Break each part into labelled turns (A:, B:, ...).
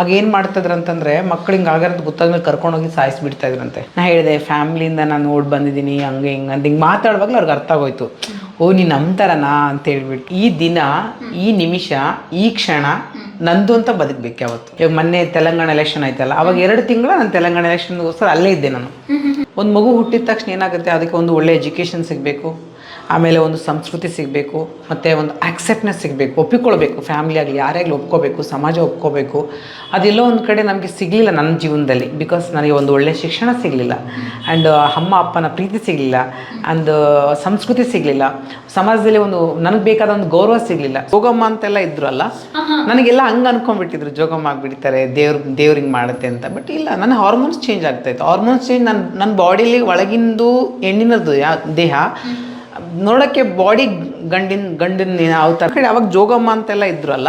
A: ಆಗ ಏನು ಮಾಡ್ತಿದ್ರು ಅಂತಂದ್ರೆ ಮಕ್ಳು ಹಿಂಗೆ ಆಗಿರೋದು ಗೊತ್ತಾದ್ಮೇಲೆ ಕರ್ಕೊಂಡೋಗಿ ಸಾಯಿಸ್ಬಿಡ್ತಾ ಇದ್ರಂತೆ ನಾ ಹೇಳಿದೆ ಫ್ಯಾಮ್ಲಿಯಿಂದ ನಾನು ನೋಡಿ ಬಂದಿದ್ದೀನಿ ಹಂಗೆ ಹಿಂಗೆ ಅಂತ ಹಿಂಗೆ ಮಾತಾಡುವಾಗಲೂ ಅವ್ರಿಗೆ ಅರ್ಥ ಆಗೋಯ್ತು. ಓ ನೀನು ನಂಬ್ತಾರನಾ ಅಂತ ಹೇಳ್ಬಿಟ್ಟು ಈ ದಿನ ಈ ನಿಮಿಷ ಈ ಕ್ಷಣ ನಂದು ಅಂತ ಬದುಕಬೇಕು ಯಾವತ್ತು. ಇವಾಗ ಮೊನ್ನೆ ತೆಲಂಗಾಣ ಎಲೆಕ್ಷನ್ ಆಯ್ತಲ್ಲ ಅವಾಗ ಎರಡು ತಿಂಗಳು ನಾನು ತೆಲಂಗಾಣ ಎಲೆಕ್ಷನ್ಗೋಸ್ಕರ ಅಲ್ಲೇ ಇದ್ದೆ ನಾನು. ಒಂದು ಮಗು ಹುಟ್ಟಿದ ತಕ್ಷಣ ಏನಾಗುತ್ತೆ? ಅದಕ್ಕೆ ಒಂದು ಒಳ್ಳೆ ಎಜುಕೇಶನ್ ಸಿಗಬೇಕು. ಆಮೇಲೆ ಒಂದು ಸಂಸ್ಕೃತಿ ಸಿಗಬೇಕು ಮತ್ತು ಒಂದು ಆಕ್ಸೆಪ್ಟ್ನೆಸ್ ಸಿಗಬೇಕು ಒಪ್ಪಿಕೊಳ್ಬೇಕು ಫ್ಯಾಮಿಲಿ ಆಗಲಿ ಯಾರಾಗಲಿ ಒಪ್ಕೋಬೇಕು ಸಮಾಜ ಒಪ್ಕೋಬೇಕು ಅದೆಲ್ಲೋ ಒಂದು ಕಡೆ ನಮಗೆ ಸಿಗಲಿಲ್ಲ ನನ್ನ ಜೀವನದಲ್ಲಿ ಬಿಕಾಸ್ ನನಗೆ ಒಂದು ಒಳ್ಳೆಯ ಶಿಕ್ಷಣ ಸಿಗಲಿಲ್ಲ. ಆ್ಯಂಡ್ ಅಮ್ಮ ಅಪ್ಪನ ಪ್ರೀತಿ ಸಿಗಲಿಲ್ಲ. ಆ್ಯಂಡ್ ಸಂಸ್ಕೃತಿ ಸಿಗಲಿಲ್ಲ. ಸಮಾಜದಲ್ಲಿ ಒಂದು ನನಗೆ ಬೇಕಾದ ಒಂದು ಗೌರವ ಸಿಗಲಿಲ್ಲ. ಜೋಗಮ್ಮ ಅಂತೆಲ್ಲ ಇದ್ರು ಅಲ್ಲ? ನನಗೆಲ್ಲ ಹಂಗೆ ಅನ್ಕೊಂಡ್ಬಿಟ್ಟಿದ್ರು ಜೋಗಮ್ಮ ಆಗಿಬಿಡ್ತಾರೆ ದೇವ್ರ ದೇವ್ರಿಗೆ ಮಾಡುತ್ತೆ ಅಂತ. ಬಟ್ ಇಲ್ಲ ನನ್ನ ಹಾರ್ಮೋನ್ಸ್ ಚೇಂಜ್ ಆಗ್ತಾಯಿತ್ತು ಹಾರ್ಮೋನ್ಸ್ ಚೇಂಜ್ ನನ್ನ ನನ್ನ ಬಾಡಿಲಿ ಒಳಗಿಂದು ಹೆಣ್ಣಿನದು ಯಾ ದೇಹ. ನೋಡೋಕ್ಕೆ ಬಾಡಿ ಗಂಡಿನ ಗಂಡಿನ ಅವತಾರ ಕಡೆ ಅವಾಗ ಜೋಗಮ್ಮ ಅಂತೆಲ್ಲ ಇದ್ರಲ್ಲ ಅಲ್ಲ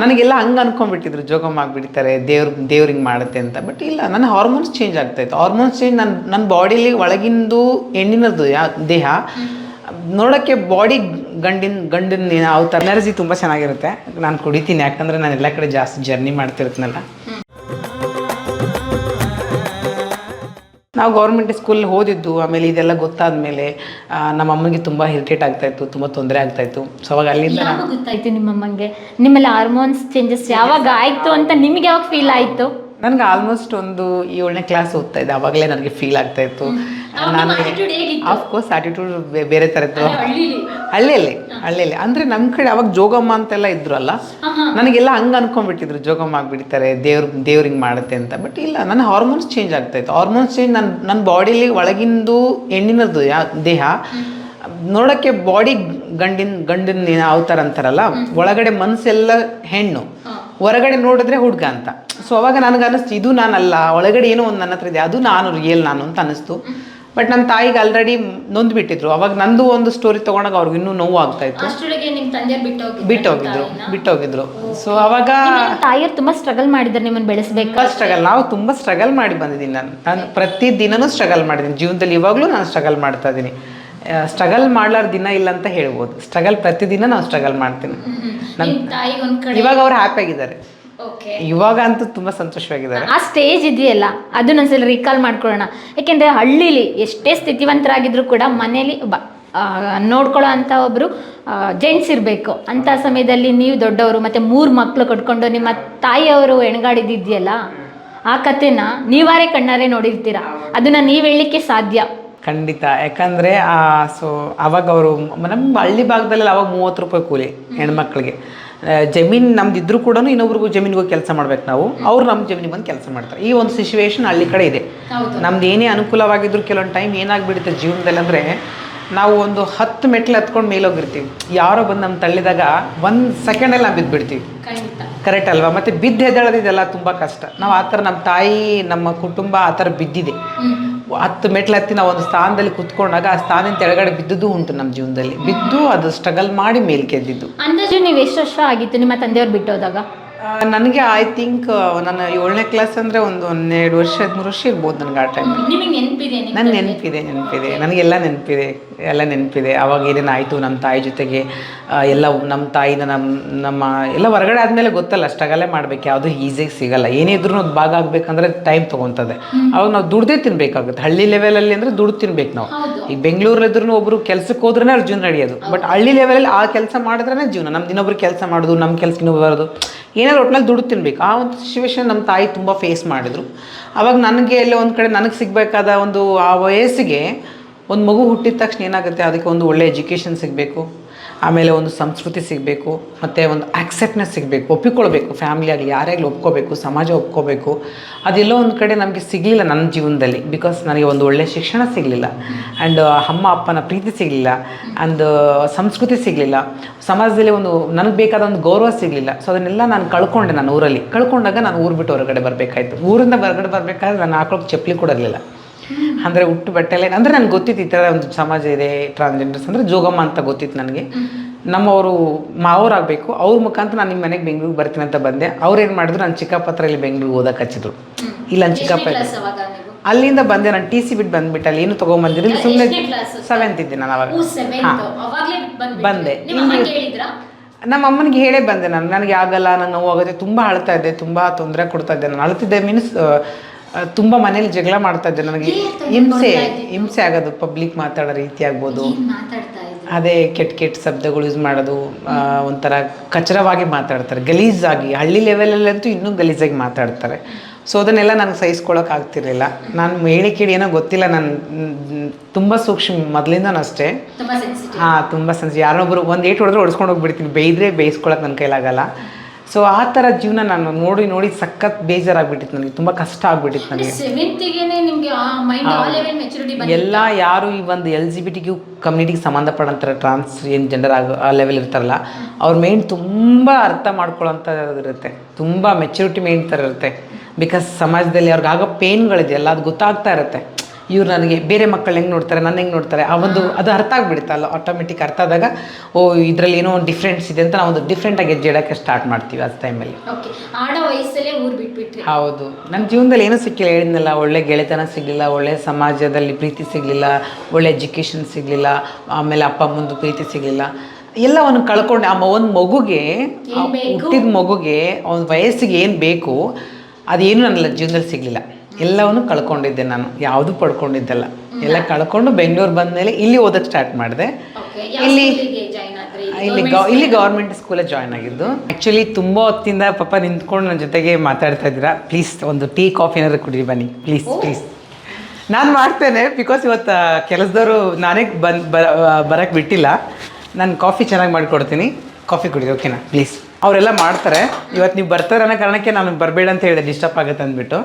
A: ನನಗೆಲ್ಲ ಹಂಗೆ ಅನ್ಕೊಂಡ್ಬಿಟ್ಟಿದ್ರು. ಜೋಗಮ್ಮ ಆಗಿಬಿಡ್ತಾರೆ ದೇವ್ರ ದೇವ್ರಿಗೆ ಹಿಂಗೆ ಮಾಡುತ್ತೆ ಅಂತ. ಬಟ್ ಇಲ್ಲ ನನ್ನ ಹಾರ್ಮೋನ್ಸ್ ಚೇಂಜ್ ಆಗ್ತಾಯಿತ್ತು ಹಾರ್ಮೋನ್ಸ್ ಚೇಂಜ್ ನನ್ನ ನನ್ನ ಬಾಡಿಲಿ ಒಳಗಿಂದು ಹೆಣ್ಣಿನದು ಯಾ ದೇಹ. ನೋಡೋಕ್ಕೆ ಬಾಡಿ ಗಂಡಿನ ಗಂಡಿನ ಅವತಾರ ಎನರ್ಜಿ ತುಂಬ ಚೆನ್ನಾಗಿರುತ್ತೆ. ನಾನು ಕುಡಿತೀನಿ ಯಾಕಂದರೆ ನಾನು ಎಲ್ಲ ಕಡೆ ಜಾಸ್ತಿ ಜರ್ನಿ ಮಾಡ್ತಿರ್ತೀನಲ್ಲ. ನಾವು ಗೌರ್ಮೆಂಟ್ ಸ್ಕೂಲ್ ಓದಿದ್ದು ಆಮೇಲೆ ಇದೆಲ್ಲ ಗೊತ್ತಾದ ಮೇಲೆ ನಮ್ಮ ಅಮ್ಮನಿಗೆ ತುಂಬ ಇರಿಟೇಟ್ ಆಗ್ತಾಯಿತ್ತು ತುಂಬ ತೊಂದರೆ ಆಗ್ತಾಯಿತ್ತು ಸೊ ಅವಾಗ ಅಲ್ಲಿಂದ
B: ಯಾವಾಗ ಗೊತ್ತಾಯ್ತು ನಿಮ್ಮಮ್ಮಂಗೆ ನಿಮ್ಮಲ್ಲಿ ಹಾರ್ಮೋನ್ಸ್ ಚೇಂಜಸ್ ಯಾವಾಗ ಆಯ್ತು ಅಂತ ನಿಮ್ಗೆ ಯಾವಾಗ ಫೀಲ್ ಆಯ್ತು?
A: ನನಗೆ ಆಲ್ಮೋಸ್ಟ್ ಒಂದು ಏಳನೇ ಕ್ಲಾಸ್ ಓದ್ತಾ ಇದ್ದೆ ಅವಾಗಲೇ ನನಗೆ ಫೀಲ್ ಆಗ್ತಾ ಇತ್ತು. ನಾನು ಆಫ್ಕೋರ್ಸ್ ಆಟಿಟ್ಯೂಡ್ ಬೇರೆ ಥರದ್ದು ಹಳ್ಳಿಯಲ್ಲಿ. ಹಳ್ಳಿಯಲ್ಲಿ ಅಂದರೆ ನಮ್ಮ ಕಡೆ ಅವಾಗ ಜೋಗಮ್ಮ ಅಂತೆಲ್ಲ ಇದ್ರು ಅಲ್ಲ ನನಗೆಲ್ಲ ಹಂಗೆ ಅನ್ಕೊಂಡ್ಬಿಟ್ಟಿದ್ರು ಜೋಗಮ್ಮ ಆಗ್ಬಿಡ್ತಾರೆ ದೇವ್ರ ದೇವ್ರು ಹಿಂಗೆ ಮಾಡುತ್ತೆ ಅಂತ. ಬಟ್ ಇಲ್ಲ ನನ್ನ ಹಾರ್ಮೋನ್ಸ್ ಚೇಂಜ್ ಆಗ್ತಾಯಿತ್ತು ಹಾರ್ಮೋನ್ಸ್ ಚೇಂಜ್ ನನ್ನ ನನ್ನ ಬಾಡಿಲಿ ಒಳಗಿಂದು ಹೆಣ್ಣಿನದ್ದು ಯಾ ದೇಹ ನೋಡೋಕ್ಕೆ ಬಾಡಿ ಗಂಡಿನ ಗಂಡಿನ ಅವತಾರ ಅಂತಾರಲ್ಲ ಒಳಗಡೆ ಮನಸ್ಸೆಲ್ಲ ಹೆಣ್ಣು ಹೊರಗಡೆ ನೋಡಿದ್ರೆ ಹುಡುಗ ಅಂತ. ಸೊ ಅವಾಗ ನನಗೆ ಅನ್ನಿಸ್ತು ಇದು ನಾನಲ್ಲ ಒಳಗಡೆ ಏನೋ ಒಂದು ನನ್ನ ಹತ್ರ ಇದೆ ಅದು ನಾನು ರಿಯಲ್ ನಾನು ಅಂತ ಅನ್ನಿಸ್ತು ಬಟ್ ನನ್ನ ತಾಯಿಗೆ ಆಲ್ರೆಡಿ ನೊಂದ್ಬಿಟ್ಟಿದ್ರು. ಅವಾಗ ನಂದು ಒಂದು ಸ್ಟೋರಿ ತಗೊಂಡಾಗ ಅವ್ರಿಗೆ ಇನ್ನೂ ನೋವು ಆಗ್ತಾ ಇತ್ತು.
B: ಅಷ್ಟರೊಳಗೆ ನಿಮ್ಮ ತಂದೆ ಬಿಟ್ಟು
A: ಬಿಟ್ಟೋಗಿದ್ರು ಬಿಟ್ಟೋಗಿದ್ರು. ಸೊ ಅವಾಗ
B: ತಾಯಿಯರು ತುಂಬಾ ಸ್ಟ್ರಗಲ್ ಮಾಡಿದ್ರು ನಿಮ್ಮನ್ನ ಬೆಳೆಸಬೇಕು
A: ಸ್ಟ್ರಗಲ್ ನಾವು ತುಂಬಾ ಸ್ಟ್ರಗಲ್ ಮಾಡಿ ಬಂದಿದ್ದೀನಿ ನಾನು. ನಾನು ಪ್ರತಿ ದಿನನೂ ಸ್ಟ್ರಗಲ್ ಮಾಡಿದ್ದೀನಿ. ಜೀವನದಲ್ಲಿ ಇವಾಗಲೂ ನಾನು ಸ್ಟ್ರಗಲ್ ಮಾಡ್ತಾ ಇದ್ದೀನಿ. ಸ್ಟ್ರಗಲ್ ಮಾಡ್ಲಾರ ದಿನ ಇಲ್ಲ ಅಂತ ಹೇಳ್ಬೋದು. ಸ್ಟ್ರಗಲ್ ಪ್ರತಿದಿನ ನಾವು ಸ್ಟ್ರಗಲ್ ಮಾಡ್ತೀನಿ ಇವಾಗ ಅವ್ರು ಹ್ಯಾಪಿ ಆಗಿದ್ದಾರೆ. ಇವಾಗ ಅಂತೂ ತುಂಬಾ ಸಂತೋಷವಾಗಿದ್ದಾರೆ.
B: ಆ ಸ್ಟೇಜ್ ಇದೆಯಲ್ಲ ಅದನ್ನ ಒಂದ್ಸಲ ರೀಕಾಲ್ ಮಾಡ್ಕೊಳ್ಳೋಣ. ಯಾಕೆಂದ್ರೆ ಹಳ್ಳಿಲಿ ಎಷ್ಟೇ ಸ್ಥಿತಿವಂತರಾಗಿದ್ರು ಕೂಡ ಮನೇಲಿ ಒಬ್ಬ ಆ, ನೋಡ್ಕೊಳ್ಳೋ ಅಂತ ಒಬ್ರು ಜೆಂಟ್ಸ್ ಇರಬೇಕು. ಅಂತ ಸಮಯದಲ್ಲಿ ನೀವು ದೊಡ್ಡವರು ಮತ್ತೆ ಮೂರು ಮಕ್ಕಳು ಕಟ್ಕೊಂಡು ನಿಮ್ಮ ತಾಯಿಯವರು ಎಣಗಾಡಿದಿದೆಯಲ್ಲ ಆ ಕಥೆನ ನೀವಾರೇ ಕಣ್ಣಾರೆ ನೋಡಿರ್ತೀರಾ? ಅದನ್ನ ನೀವು ಹೇಳಲಿಕ್ಕೆ ಸಾಧ್ಯ.
A: ಖಂಡಿತ. ಯಾಕಂದರೆ ಸೊ ಅವಾಗ ಅವರು ನಮ್ಮ ಹಳ್ಳಿ ಭಾಗದಲ್ಲಿ ಅವಾಗ ಮೂವತ್ತು ರೂಪಾಯಿ ಕೂಲಿ ಹೆಣ್ಮಕ್ಳಿಗೆ. ಜಮೀನು ನಮ್ದು ಇದ್ರೂ ಕೂಡ ಇನ್ನೊಬ್ರಿಗೂ ಜಮೀನಿಗೆ ಹೋಗಿ ಕೆಲಸ ಮಾಡ್ಬೇಕು ನಾವು. ಅವ್ರು ನಮ್ಮ ಜಮೀನಿಗೆ ಬಂದು ಕೆಲಸ ಮಾಡ್ತಾರೆ. ಈ ಒಂದು ಸಿಚುವೇಶನ್ ಹಳ್ಳಿ ಕಡೆ ಇದೆ. ನಮ್ದು ಏನೇ ಅನುಕೂಲವಾಗಿದ್ರು ಕೆಲವೊಂದು ಟೈಮ್ ಏನಾಗ್ಬಿಡುತ್ತೆ ಜೀವನದಲ್ಲಿ ಅಂದರೆ ನಾವು ಒಂದು ಹತ್ತು ಮೆಟ್ಲು ಹತ್ಕೊಂಡು ಮೇಲೋಗಿರ್ತೀವಿ. ಯಾರೋ ಬಂದು ನಮ್ಮ ತಳ್ಳಿದಾಗ ಒಂದು ಸೆಕೆಂಡಲ್ಲಿ ನಾವು ಬಿದ್ದುಬಿಡ್ತೀವಿ. ಕರೆಕ್ಟ್ ಅಲ್ವಾ? ಮತ್ತು ಬಿದ್ದು ಎದ್ದೇಳೋದಿದೆಲ್ಲ ತುಂಬ ಕಷ್ಟ. ನಾವು ಆ ಥರ ನಮ್ಮ ತಾಯಿ ನಮ್ಮ ಕುಟುಂಬ ಆ ಥರ ಬಿದ್ದಿದೆ ಹತ್ತು ಮೆಟ್ಲು ಹತ್ತಿ ನಾವು ಒಂದು ಸ್ಥಾನದಲ್ಲಿ ಕುತ್ಕೊಂಡಾಗ ಆ ಸ್ಥಾನದ ಕೆಳಗಡೆ ಬಿದ್ದದ್ದು ಉಂಟು ನಮ್ಮ ಜೀವನದಲ್ಲಿ. ಬಿದ್ದು ಅದು ಸ್ಟ್ರಗಲ್ ಮಾಡಿ ಮೇಲ್ಕೆದ್ದಿದ್ದು.
B: ಅಂದಾಜು ನೀವು ಎಷ್ಟು ವರ್ಷ ಆಗಿತ್ತು ನಿಮ್ಮ ತಂದೆಯವ್ರು ಬಿಟ್ಟೋದಾಗ?
A: ನನಗೆ ಐ ಥಿಂಕ್ ನನ್ನ ಏಳನೇ ಕ್ಲಾಸ್ ಅಂದರೆ ಒಂದು ಒಂದೆರಡು ವರ್ಷ ಹದಿಮೂರು ವರ್ಷ ಇರ್ಬೋದು ನನಗೆ ಆ ಟೈಮ್ ನನ್ನ ನೆನಪಿದೆ ನೆನಪಿದೆ ನನಗೆಲ್ಲ ನೆನಪಿದೆ ಎಲ್ಲ ನೆನಪಿದೆ. ಅವಾಗ ಏನೇನು ಆಯಿತು ನಮ್ಮ ತಾಯಿ ಜೊತೆಗೆ ಎಲ್ಲ ನಮ್ಮ ತಾಯಿನ ನಮ್ಮ ನಮ್ಮ ಎಲ್ಲ ಹೊರಗಡೆ ಆದಮೇಲೆ ಗೊತ್ತಲ್ಲ ಸ್ಟ್ರಗಲೇ ಮಾಡಬೇಕು ಯಾವುದು ಈಸಿಯಾಗಿ ಸಿಗಲ್ಲ. ಏನೇ ಇದ್ರೂ ಅದು ಭಾಗ ಆಗಬೇಕಂದ್ರೆ ಟೈಮ್ ತೊಗೊತದೆ. ಅವಾಗ ನಾವು ದುಡ್ದೇ ತಿನ್ಬೇಕಾಗುತ್ತೆ. ಹಳ್ಳಿ ಲೆವೆಲಲ್ಲಿ ಅಂದರೆ ದುಡ್ಡು ತಿನ್ಬೇಕು ನಾವು. ಈಗ ಬೆಂಗಳೂರಲ್ಲಿದ್ರು ಒಬ್ಬರು ಕೆಲಸಕ್ಕೆ ಹೋದ್ರೇ ಅವ್ರ ಜೀವನ ನಡೆಯೋದು ಬಟ್ ಹಳ್ಳಿ ಲೆವೆಲಲ್ಲಿ ಆ ಕೆಲಸ ಮಾಡಿದ್ರೇ ಜೀವನ. ನಮ್ದು ಇನ್ನೊಬ್ರು ಕೆಲಸ ಮಾಡೋದು ನಮ್ಮ ಕೆಲಸಕ್ಕೆ ಇನ್ನೊಬ್ಬರು ಬರೋದು. ಏನಾದ್ರು ಒಟ್ಟಿನಲ್ಲಿ ದುಡ್ಡು ತಿನ್ಬೇಕು. ಆ ಒಂದು ಸಿಚುವೇಶನ್ ನಮ್ಮ ತಾಯಿ ತುಂಬ ಫೇಸ್ ಮಾಡಿದ್ರು. ಅವಾಗ ನನಗೆ ಎಲ್ಲ ಒಂದು ಕಡೆ ನನಗೆ ಸಿಗಬೇಕಾದ ಒಂದು, ಆ ವಯಸ್ಸಿಗೆ ಒಂದು ಮಗು ಹುಟ್ಟಿದ ತಕ್ಷಣ ಏನಾಗುತ್ತೆ? ಅದಕ್ಕೆ ಒಂದು ಒಳ್ಳೆ ಎಜುಕೇಷನ್ ಸಿಗಬೇಕು. ಆಮೇಲೆ ಒಂದು ಸಂಸ್ಕೃತಿ ಸಿಗಬೇಕು, ಮತ್ತು ಒಂದು ಆಕ್ಸೆಪ್ಟ್ನೆಸ್ ಸಿಗಬೇಕು, ಒಪ್ಪಿಕೊಳ್ಬೇಕು. ಫ್ಯಾಮಿಲಿ ಆಗಲಿ, ಯಾರಾಗಲಿ ಒಪ್ಕೋಬೇಕು, ಸಮಾಜ ಒಪ್ಕೋಬೇಕು. ಅದೆಲ್ಲೋ ಒಂದು ಕಡೆ ನಮಗೆ ಸಿಗಲಿಲ್ಲ ನನ್ನ ಜೀವನದಲ್ಲಿ ಬಿಕಾಸ್ ನನಗೆ ಒಂದು ಒಳ್ಳೆ ಶಿಕ್ಷಣ ಸಿಗಲಿಲ್ಲ. ಆ್ಯಂಡ್ ಅಮ್ಮ, ಅಪ್ಪನ ಪ್ರೀತಿ ಸಿಗಲಿಲ್ಲ. ಆ್ಯಂಡ್ ಸಂಸ್ಕೃತಿ ಸಿಗಲಿಲ್ಲ. ಸಮಾಜದಲ್ಲಿ ಒಂದು, ನನಗೆ ಬೇಕಾದ ಒಂದು ಗೌರವ ಸಿಗಲಿಲ್ಲ. ಸೊ ಅದನ್ನೆಲ್ಲ ನಾನು ಕಳ್ಕೊಂಡೆ ನಾನು ಊರಲ್ಲಿ. ಕಳ್ಕೊಂಡಾಗ ನಾನು ಊರು ಬಿಟ್ಟು ಹೊರಗಡೆ ಬರಬೇಕಾಯ್ತು. ಊರಿಂದ ಹೊರಗಡೆ ಬರಬೇಕಾದ್ರೆ ನಾನು ಹಾಕೊಳಕ್ಕೆ ಚಪ್ಪಲಿ ಕೂಡ ಇರಲಿಲ್ಲ ಅಂದರೆ ಹುಟ್ಟು ಬಟ್ಟೆಲೆ ಅಂದರೆ ನನಗೆ ಗೊತ್ತಿತ್ತು ಈ ಥರ ಒಂದು ಸಮಾಜ ಇದೆ ಟ್ರಾನ್ಸ್ಜೆಂಡರ್ಸ್ ಅಂದರೆ ಜೋಗಮ್ಮ ಅಂತ ಗೊತ್ತಿತ್ತು ನನಗೆ. ನಮ್ಮವರು ಮಾವರಾಗಬೇಕು ಅವ್ರ ಮುಖಾಂತರ ನಾನು ನಿಮ್ಮ ಮನೆಗೆ ಬೆಂಗಳೂರಿಗೆ ಬರ್ತೀನಿ ಅಂತ ಬಂದೆ. ಅವ್ರು ಏನು ಮಾಡಿದ್ರು ನಾನು ಚಿಕ್ಕಪ್ಪ ಹತ್ರ ಇಲ್ಲಿ ಬೆಂಗ್ಳೂರಿಗೆ ಓದಕ್ಕೆ ಹಚ್ಚಿದ್ರು. ಇಲ್ಲ ನನ್ನ ಚಿಕ್ಕಪ್ಪ ಅಲ್ಲಿಂದ ಬಂದೆ ನಾನು ಟಿ ಸಿ ಬಿಟ್ಟು ಬಂದ್ಬಿಟ್ಟು ಅಲ್ಲಿ ಏನು ತೊಗೊಂಬಂದಿರಲಿಲ್ಲ ಸುಮ್ಮನೆ ಸೆವೆಂತ್ ಇದ್ದೆ ನಾನು ಅವಾಗ. ಹಾಂ. ಬಂದೆ. ನಮ್ಮ ಅಮ್ಮನಿಗೆ ಹೇಳೇ ಬಂದೆ ನಾನು. ನನಗೆ ಆಗಲ್ಲ ನಾನು ನೋವಾಗುತ್ತೆ ತುಂಬ ಅಳ್ತಾ ಇದ್ದೆ ತುಂಬ ತೊಂದರೆ ಕೊಡ್ತಾ ಇದ್ದೆ. ನಾನು ಅಳ್ತಿದ್ದೆ ಮೀನ್ಸ್ ತುಂಬ ಮನೇಲಿ ಜಗಳ ಮಾಡ್ತಾ ಇದ್ದೆ ನನಗೆ. ಹಿಂಸೆ ಹಿಂಸೆ ಆಗೋದು ಪಬ್ಲಿಕ್ ಮಾತಾಡೋ ರೀತಿ ಆಗ್ಬೋದು. ಅದೇ ಕೆಟ್ಟ ಕೆಟ್ಟ ಶಬ್ದಗಳು ಯೂಸ್ ಮಾಡೋದು ಒಂಥರ ಕಚರವಾಗಿ ಮಾತಾಡ್ತಾರೆ. ಗಲೀಜಾಗಿ ಹಳ್ಳಿ ಲೆವೆಲಲ್ಲಂತೂ ಇನ್ನೂ ಗಲೀಜಾಗಿ ಮಾತಾಡ್ತಾರೆ. ಸೊ ಅದನ್ನೆಲ್ಲ ನನಗೆ ಸಹಿಸ್ಕೊಳಕ್ಕೆ ಆಗ್ತಿರ್ಲಿಲ್ಲ. ನಾನು ಹೇಳಿ ಕೇಳಿ ಏನೋ ಗೊತ್ತಿಲ್ಲ ನಾನು ತುಂಬ ಸೂಕ್ಷ್ಮ ಮೊದಲಿಂದನೂ ಅಷ್ಟೇ.
B: ಸೆನ್ಸಿಟಿವ್
A: ಹಾಂ ತುಂಬ ಸಂಜೆ ಯಾರೊಬ್ಬರು ಒಂದು ಏಟ್ ಹೊಡೆದ್ರೆ ಹೊಡ್ಸ್ಕೊಂಡು ಹೋಗ್ಬಿಡ್ತೀನಿ. ಬೇಯ್ದರೆ ಬೇಯಿಸ್ಕೊಳಕ್ಕೆ ನನ್ನ ಕೈಲಾಗಲ್ಲ. ಸೊ ಆ ಥರ ಜೀವನ ನಾನು ನೋಡಿ ನೋಡಿ ಸಖತ್ ಬೇಜಾರಾಗ್ಬಿಟ್ಟಿತ್ತು ನನಗೆ. ತುಂಬ ಕಷ್ಟ ಆಗ್ಬಿಟ್ಟಿತ್ತು ನನಗೆ. ಎಲ್ಲ ಯಾರು ಈ ಒಂದು L G B T Q ಕಮ್ಯುನಿಟಿಗೆ ಸಂಬಂಧಪಡೋಂಥ ಟ್ರಾನ್ಸ್ ಏನು ಜೆಂಡರ್ ಆಗ ಆ ಲೆವೆಲ್ ಇರ್ತಾರಲ್ಲ ಅವ್ರ ಮೈಂಡ್ ತುಂಬ ಅರ್ಥ ಇರುತ್ತೆ. ತುಂಬ ಮೆಚುರಿಟಿ ಮೈಂಡ್ ಥರ ಇರುತ್ತೆ. ಬಿಕಾಸ್ ಸಮಾಜದಲ್ಲಿ ಅವ್ರಿಗೆ ಆಗೋ ಪೇನ್ಗಳಿದೆಯಲ್ಲ ಅದು ಗೊತ್ತಾಗ್ತಾ ಇರುತ್ತೆ. ಇವ್ರು ನನಗೆ ಬೇರೆ ಮಕ್ಕಳು ಹೆಂಗೆ ನೋಡ್ತಾರೆ ನನ್ನ ಹೆಂಗೆ ನೋಡ್ತಾರೆ ಆ ಒಂದು ಅದು ಅರ್ಥ ಆಗಿಬಿಡುತ್ತಲ್ಲ ಆಟೋಮೆಟಿಕ್ ಅರ್ಥ ಆದಾಗ ಓ ಇದರಲ್ಲಿ ಏನೋ ಒಂದು ಡಿಫ್ರೆನ್ಸ್ ಇದೆ ಅಂತ ನಾವು ಒಂದು ಡಿಫ್ರೆಂಟಾಗಿ ಹೆಜ್ಜೆ ಇಡೋಕ್ಕೆ ಸ್ಟಾರ್ಟ್ ಮಾಡ್ತೀವಿ ಆ ಟೈಮಲ್ಲಿ ಹೌದು. ನನ್ನ ಜೀವನದಲ್ಲಿ ಏನೂ ಸಿಕ್ಕಿಲ್ಲ ಹೇಳಿದ್ನಲ್ಲ ಒಳ್ಳೆ ಗೆಳೆತನ ಸಿಗಲಿಲ್ಲ ಒಳ್ಳೆ ಸಮಾಜದಲ್ಲಿ ಪ್ರೀತಿ ಸಿಗಲಿಲ್ಲ ಒಳ್ಳೆ ಎಜುಕೇಷನ್ ಸಿಗಲಿಲ್ಲ ಆಮೇಲೆ ಅಪ್ಪ ಅಮ್ಮಂದು ಪ್ರೀತಿ ಸಿಗಲಿಲ್ಲ. ಎಲ್ಲವನ್ನು ಕಳ್ಕೊಂಡೆ ಆ ಒಂದು ಮಗುಗೆ? ಹುಟ್ಟಿದ ಮಗುಗೆ ಅವನ ವಯಸ್ಸಿಗೆ ಏನು ಬೇಕು ಅದೇನು ನನ್ನ ಜೀವನದಲ್ಲಿ ಸಿಗಲಿಲ್ಲ. ಎಲ್ಲವನ್ನು ಕಳ್ಕೊಂಡಿದ್ದೆ ನಾನು. ಯಾವುದು ಪಡ್ಕೊಂಡಿದ್ದಲ್ಲ. ಎಲ್ಲ ಕಳ್ಕೊಂಡು ಬೆಂಗಳೂರು ಬಂದಮೇಲೆ ಇಲ್ಲಿ ಓದಕ್ಕೆ ಸ್ಟಾರ್ಟ್ ಮಾಡಿದೆ. ಇಲ್ಲಿ ಇಲ್ಲಿ ಗೌ ಇಲ್ಲಿ ಗೌರ್ಮೆಂಟ್ ಸ್ಕೂಲೇ ಜಾಯ್ನ್ ಆಗಿದ್ದು. ಆ್ಯಕ್ಚುಲಿ ತುಂಬ ಹೊತ್ತಿಂದ ಪಾಪ ನಿಂತ್ಕೊಂಡು ನನ್ನ ಜೊತೆಗೆ ಮಾತಾಡ್ತಾ ಇದ್ದೀರಾ? ಪ್ಲೀಸ್ ಒಂದು ಟೀ ಕಾಫಿ ಏನಾದ್ರು ಕುಡಿ ಬನ್ನಿ. ಪ್ಲೀಸ್ ಪ್ಲೀಸ್ ನಾನು ಮಾಡ್ತೇನೆ ಬಿಕಾಸ್ ಇವತ್ತು ಕೆಲಸದವರು ನಾನೇ ಬಂದು ಬರೋಕ್ಕೆ ಬಿಟ್ಟಿಲ್ಲ. ನಾನು ಕಾಫಿ ಚೆನ್ನಾಗಿ ಮಾಡಿಕೊಡ್ತೀನಿ. ಕಾಫಿ ಕುಡಿ ಓಕೆನಾ ಪ್ಲೀಸ್ ಅವರೆಲ್ಲ ಮಾಡ್ತಾರೆ. ಇವತ್ತು ನೀವು ಬರ್ತಾರೆ ಅನ್ನೋ ಕಾರಣಕ್ಕೆ ನಾನು ಬರಬೇಡ ಅಂತ ಹೇಳಿದೆ ಡಿಸ್ಟರ್ಬ್ ಆಗುತ್ತೆ ಅಂದ್ಬಿಟ್ಟು.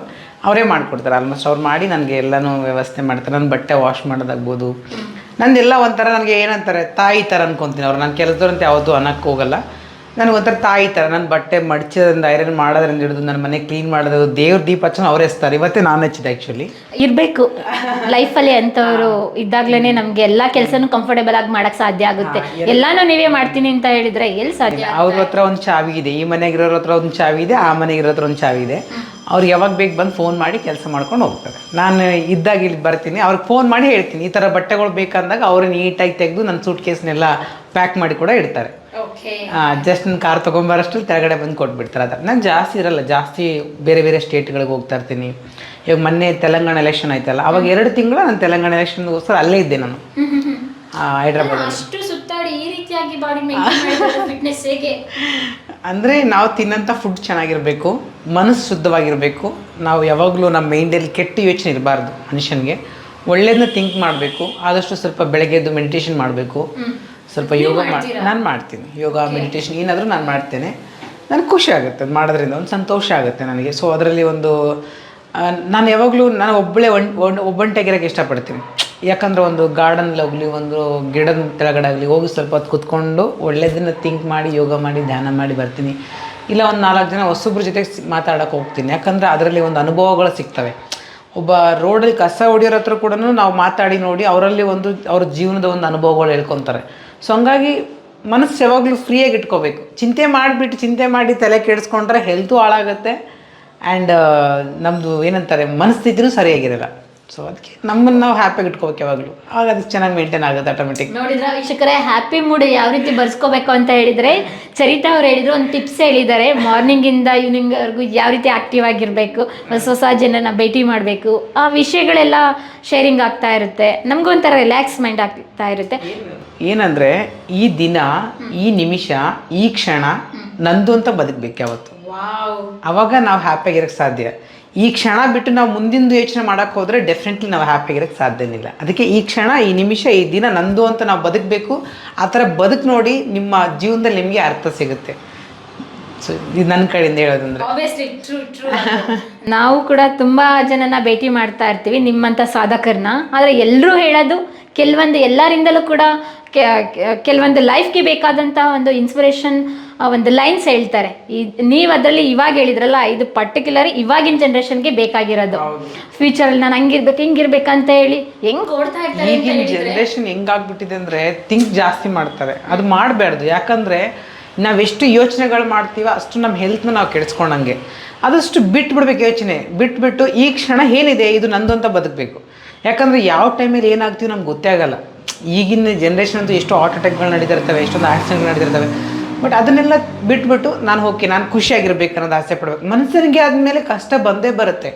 A: ಅವರೇ ಮಾಡಿಕೊಡ್ತಾರೆ. ಆಲ್ಮೋಸ್ಟ್ ಅವ್ರು ಮಾಡಿ ನನಗೆ ಎಲ್ಲನೂ ವ್ಯವಸ್ಥೆ ಮಾಡ್ತಾರೆ. ನನ್ನ ಬಟ್ಟೆ ವಾಶ್ ಮಾಡೋದಾಗ್ಬೋದು. ನಂದೆಲ್ಲ ಒಂಥರ ನನಗೆ ಏನಂತಾರೆ ತಾಯಿ ಥರ ಅನ್ಕೊತೀನಿ ಅವ್ರು. ನನ್ನ ಕೆಲಸದವ್ರಂತೆ ಯಾವತ್ತೂ ಅನ್ನಕ್ಕೆ ಹೋಗಲ್ಲ. ನನಗೆ ಒಂಥರ ತಾಯಿ ಥರ ನನ್ನ ಬಟ್ಟೆ ಮಡ್ಚೋದ್ರಿಂದ ಐರನ್ ಮಾಡೋದ್ರಿಂದ ಹಿಡಿದು ನನ್ನ ಮನೆ ಕ್ಲೀನ್ ಮಾಡೋದು ದೇವ್ರ ದೀಪ ಹಚ್ಚನ ಅವರೇ ಹಚ್ತಾರೆ ಇವತ್ತೇ ನಾನು ಹಚ್ಚಿದೆ ಆ್ಯಕ್ಚುಲಿ
B: ಇರಬೇಕು. ಲೈಫಲ್ಲಿ ಅಂಥವ್ರು ಇದ್ದಾಗ್ಲೇನೆ ನಮಗೆ ಎಲ್ಲಾ ಕೆಲಸನೂ ಕಂಫರ್ಟೇಬಲ್ ಆಗಿ ಮಾಡೋಕ್ಕೆ ಸಾಧ್ಯ ಆಗುತ್ತೆ. ಎಲ್ಲಾನು ನೀವೇ ಮಾಡ್ತೀನಿ ಅಂತ ಹೇಳಿದ್ರೆ ಎಲ್ಲಿ ಸಾಧ್ಯ
A: ಅವ್ರ ಹತ್ರ ಒಂದು ಚಾವಿ ಇದೆ. ಈ ಮನೆಗಿರೋರ ಹತ್ರ ಒಂದು ಚಾವಿ ಇದೆ ಆ ಮನೆಗಿರೋ ಹತ್ರ ಒಂದು ಚಾವಿ ಇದೆ. ಅವ್ರು ಯಾವಾಗ ಬೇಕು ಬಂದು ಫೋನ್ ಮಾಡಿ ಕೆಲಸ ಮಾಡ್ಕೊಂಡು ಹೋಗ್ತಾರೆ. ನಾನು ಇದ್ದಾಗ ಇಲ್ಲಿ ಬರ್ತೀನಿ ಅವ್ರಿಗೆ ಫೋನ್ ಮಾಡಿ ಹೇಳ್ತೀನಿ. ಈ ಥರ ಬಟ್ಟೆಗಳು ಬೇಕಂದಾಗ ಅವರು ನೀಟಾಗಿ ತೆಗೆದು ನನ್ನ ಸೂಟ್ ಕೇಸ್ನೆಲ್ಲ ಪ್ಯಾಕ್ ಮಾಡಿ ಕೂಡ ಇಡ್ತಾರೆ. ಜಸ್ಟ್ ನನ್ನ ಕಾರ್ ತೊಗೊಂಬರಷ್ಟು ಕೆಳಗಡೆ ಬಂದು ಕೊಟ್ಬಿಡ್ತಾರೆ. ಅದು ನಾನು ಜಾಸ್ತಿ ಇರಲ್ಲ ಜಾಸ್ತಿ ಬೇರೆ ಬೇರೆ ಸ್ಟೇಟ್ಗಳಿಗೆ ಹೋಗ್ತಾ ಇರ್ತೀನಿ. ಇವಾಗ ಮೊನ್ನೆ ತೆಲಂಗಾಣ ಎಲೆಕ್ಷನ್ ಆಯ್ತಲ್ಲ ಅವಾಗ ಎರಡು ತಿಂಗಳು ನಾನು ತೆಲಂಗಾಣ ಎಲೆಕ್ಷನ್ಗೋಸ್ಕರ ಅಲ್ಲೇ ಇದ್ದೆ ನಾನು.
B: ಹೇಗೆ?
A: ಅಂದರೆ ನಾವು ತಿನ್ನಂಥ ಫುಡ್ ಚೆನ್ನಾಗಿರಬೇಕು ಮನಸ್ಸು ಶುದ್ಧವಾಗಿರಬೇಕು. ನಾವು ಯಾವಾಗಲೂ ನಮ್ಮ ಮೈಂಡಲ್ಲಿ ಕೆಟ್ಟ ಯೋಚನೆ ಇರಬಾರ್ದು ಮನುಷ್ಯನಿಗೆ. ಒಳ್ಳೇದನ್ನ ಥಿಂಕ್ ಮಾಡಬೇಕು ಆದಷ್ಟು ಸ್ವಲ್ಪ ಬೆಳಗ್ಗೆದ್ದು ಮೆಡಿಟೇಷನ್ ಮಾಡಬೇಕು. ಸ್ವಲ್ಪ ಯೋಗ ಮಾಡಿ ನಾನು ಮಾಡ್ತೀನಿ. ಯೋಗ ಮೆಡಿಟೇಷನ್ ಏನಾದರೂ ನಾನು ಮಾಡ್ತೇನೆ. ನನಗೆ ಖುಷಿ ಆಗುತ್ತೆ ಅದು ಮಾಡೋದ್ರಿಂದ ಒಂದು ಸಂತೋಷ ಆಗುತ್ತೆ ನನಗೆ. ಸೊ ಅದರಲ್ಲಿ ಒಂದು ನಾನು ಯಾವಾಗಲೂ ನಾನು ಒಬ್ಬಳೇ ಒನ್ ಒಬ್ಬಂಟಾಗಿರೋಕ್ಕೆ ಇಷ್ಟಪಡ್ತೀನಿ. ಯಾಕಂದ್ರೆ ಒಂದು ಗಾರ್ಡನ್ಲಾಗಲಿ ಹೋಗಲಿ ಒಂದು ಗಿಡದ ಕೆಳಗಡೆ ಆಗಲಿ ಹೋಗಿ ಸ್ವಲ್ಪ ಹೊತ್ತು ಕುತ್ಕೊಂಡು ಒಳ್ಳೆಯದನ್ನು ಥಿಂಕ್ ಮಾಡಿ ಯೋಗ ಮಾಡಿ ಧ್ಯಾನ ಮಾಡಿ ಬರ್ತೀನಿ. ಇಲ್ಲ ಒಂದು ನಾಲ್ಕು ಜನ ಹೊಸಬ್ರ ಜೊತೆ ಮಾತಾಡೋಕೆ ಹೋಗ್ತೀನಿ. ಯಾಕಂದರೆ ಅದರಲ್ಲಿ ಒಂದು ಅನುಭವಗಳು ಸಿಗ್ತವೆ. ಒಬ್ಬ ರೋಡಲ್ಲಿ ಕಸ ಹೊಡಿಯೋರ ಹತ್ರ ಕೂಡ ನಾವು ಮಾತಾಡಿ ನೋಡಿ ಅವರಲ್ಲಿ ಒಂದು ಅವ್ರ ಜೀವನದ ಒಂದು ಅನುಭವಗಳು ಹೇಳ್ಕೊತಾರೆ. ಸೊ ಹಂಗಾಗಿ ಮನಸ್ಸು ಯಾವಾಗಲೂ ಫ್ರೀಯಾಗಿ ಇಟ್ಕೋಬೇಕು. ಚಿಂತೆ ಮಾಡಿಬಿಟ್ಟು ಚಿಂತೆ ಮಾಡಿ ತಲೆ ಕೆಡಿಸ್ಕೊಂಡ್ರೆ ಹೆಲ್ತು ಹಾಳಾಗುತ್ತೆ. ಆ್ಯಂಡ್ ನಮ್ಮದು ಏನಂತಾರೆ, ಮನಸ್ಥಿತಿನೂ ಸರಿಯಾಗಿರಲ್ಲ. ಸೊ ಅದಕ್ಕೆ ನಮ್ಮನ್ನು ನಾವು ಹ್ಯಾಪಿಯಾಗಿ ಇಟ್ಕೋಬೇಕು ಯಾವಾಗಲೂ. ಆಗ ಅದು ಚೆನ್ನಾಗಿ ಮೇಂಟೈನ್ ಆಗುತ್ತೆ ಆಟೋಮೆಟಿಕ್
B: ನೋಡಿದ್ರೆ ವೀಕ್ಷಕರೇ ಹ್ಯಾಪಿ ಮೂಡ್ ಯಾವ ರೀತಿ ಬರ್ಸ್ಕೋಬೇಕು ಅಂತ ಹೇಳಿದರೆ, ಚರಿತಾ ಅವ್ರು ಹೇಳಿದ್ರು ಒಂದು ಟಿಪ್ಸ್ ಹೇಳಿದ್ದಾರೆ. ಮಾರ್ನಿಂಗಿಂದ ಈವ್ನಿಂಗ್ವರೆಗೂ ಈವ್ನಿಂಗ್ ವರೆಗೂ ಯಾವ ರೀತಿ ಆ್ಯಕ್ಟಿವ್ ಆಗಿರಬೇಕು, ಹೊಸ ಹೊಸ ಜನನ ಭೇಟಿ ಮಾಡಬೇಕು, ಆ ವಿಷಯಗಳೆಲ್ಲ ಶೇರಿಂಗ್ ಆಗ್ತಾ ಇರುತ್ತೆ. ನಮಗೊಂಥರ ರಿಲ್ಯಾಕ್ಸ್ ಮೈಂಡ್ ಆಗ್ತಾ ಇರುತ್ತೆ.
A: ಏನಂದರೆ ಈ ದಿನ ಈ ನಿಮಿಷ ಈ ಕ್ಷಣ ನಂದು ಅಂತ ಬದುಕಬೇಕು ಯಾವತ್ತು. ಅವಾಗ ನಾವು ಹ್ಯಾಪಿಯಾಗಿರೋಕ್ಕೆ ಸಾಧ್ಯ. ಈ ಕ್ಷಣ ಬಿಟ್ಟು ನಾವು ಮುಂದಿಂದು ಯೋಚನೆ ಮಾಡೋಕ್ಕೆ ಹೋದ್ರೆ ಡೆಫಿನೆಟ್ಲಿ ನಾವು ಹ್ಯಾಪಿಯಾಗಿರೋಕ್ಕೆ ಸಾಧ್ಯನಿಲ್ಲ ಅದಕ್ಕೆ ಈ ಕ್ಷಣ ಈ ನಿಮಿಷ ಈ ದಿನ ನಂದು ಅಂತ ನಾವು ಬದುಕಬೇಕು. ಆ ಥರ ಬದುಕು ನೋಡಿ ನಿಮ್ಮ ಜೀವನದಲ್ಲಿ ನಿಮಗೆ ಅರ್ಥ ಸಿಗುತ್ತೆ. ಸೊ ಇದು ನನ್ನ ಕಡೆಯಿಂದ ಹೇಳೋದಂದ್ರೆ.
B: ನಾವು ಕೂಡ ತುಂಬಾ ಜನನ ಭೇಟಿ ಮಾಡ್ತಾ ಇರ್ತೀವಿ ನಿಮ್ಮಂಥ ಸಾಧಕರನ್ನ ಆದರೆ ಎಲ್ಲರೂ ಹೇಳೋದು ಕೆಲವೊಂದು ಎಲ್ಲರಿಂದಲೂ ಕೂಡ ಕೆಲವೊಂದು ಲೈಫ್ಗೆ ಬೇಕಾದಂತಹ ಒಂದು ಇನ್ಸ್ಪಿರೇಷನ್ ಒಂದು ಲೈನ್ಸ್ ಹೇಳ್ತಾರೆ. ನೀವು ಅದರಲ್ಲಿ ಇವಾಗ ಹೇಳಿದ್ರಲ್ಲ ಇದು ಪರ್ಟಿಕ್ಯುಲರ್ ಇವಾಗಿನ ಜನ್ರೇಷನ್ಗೆ ಬೇಕಾಗಿರೋದು. ಫ್ಯೂಚರಲ್ಲಿ ನಾನು ಹಂಗಿರ್ಬೇಕು ಹಿಂಗಿರ್ಬೇಕಂತ ಹೇಳಿ. ಹೆಂಗ್ ಓಡ್ತಾ ಇರ್ತಾರೆ
A: ಈಗಿನ ಜನ್ರೇಷನ್ ಹೆಂಗಾಗ್ಬಿಟ್ಟಿದೆ ಅಂದರೆ ಥಿಂಕ್ ಜಾಸ್ತಿ ಮಾಡ್ತಾರೆ. ಅದು ಮಾಡಬಾರ್ದು ಯಾಕಂದರೆ ನಾವೆಷ್ಟು ಯೋಚನೆಗಳು ಮಾಡ್ತೀವೋ ಅಷ್ಟು ನಮ್ಮ ಹೆಲ್ತ್ನ ನಾವು ಕೆಡಿಸ್ಕೊಂಡಂಗೆ. ಅದಷ್ಟು ಬಿಟ್ಬಿಡ್ಬೇಕು ಯೋಚನೆ. ಬಿಟ್ಬಿಟ್ಟು ಈ ಕ್ಷಣ ಏನಿದೆ ಇದು ನಂದು ಅಂತ ಬದುಕಬೇಕು. ಯಾಕಂದರೆ ಯಾವ ಟೈಮಲ್ಲಿ ಏನಾಗ್ತೀವಿ ನಮ್ಗೆ ಗೊತ್ತೇ ಆಗಲ್ಲ. ಈಗಿನ ಜನ್ರೇಷನ್ ಅಂತೂ ಎಷ್ಟೋ ಹಾರ್ಟ್ ಅಟ್ಯಾಕ್ಗಳು ನಡೀತಿರ್ತವೆ, ಎಷ್ಟೊಂದು ಆಕ್ಸಿಡೆಂಟ್ಗಳು ನಡೀತಿರ್ತವೆ. ಬಟ್ ಅದನ್ನೆಲ್ಲ ಬಿಟ್ಬಿಟ್ಟು ನಾನು ಓಕೆ ನಾನು ಖುಷಿಯಾಗಿರ್ಬೇಕು ಅನ್ನೋದು ಆಸೆ ಪಡ್ಬೇಕು. ಮನುಷ್ಯನಿಗೆ ಆದಮೇಲೆ ಕಷ್ಟ ಬಂದೇ ಬರುತ್ತೆ.